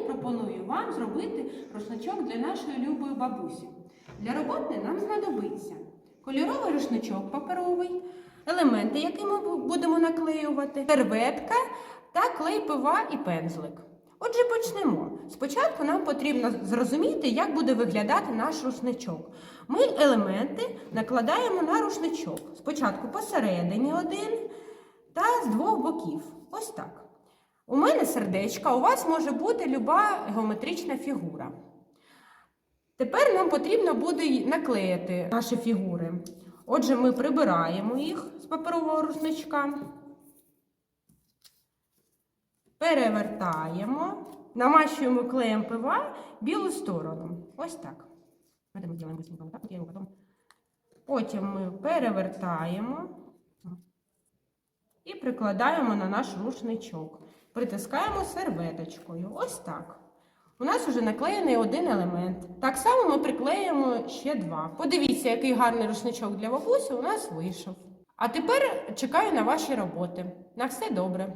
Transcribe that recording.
сьогодні пропоную вам зробити рушничок для нашої любої бабусі. Для роботи нам знадобиться кольоровий рушничок паперовий, елементи, які ми будемо наклеювати, серветка та клей пива і пензлик. Отже, почнемо. Спочатку нам потрібно зрозуміти, як буде виглядати наш рушничок. Ми елементи накладаємо на рушничок. Спочатку посередині один та з двох боків. Ось так. У мене сердечко, у вас може бути люба геометрична фігура. Тепер нам потрібно буде наклеїти наші фігури. Отже, ми прибираємо їх з паперового рушничка, перевертаємо, намащуємо клеєм пива білу сторону. Ось так. Потім ми перевертаємо і прикладаємо на наш рушничок. Притискаємо серветочкою. Ось так. У нас вже наклеєний один елемент. Так само ми приклеїмо ще два. Подивіться, який гарний рушничок для бабусі у нас вийшов. А тепер чекаю на ваші роботи. На все добре.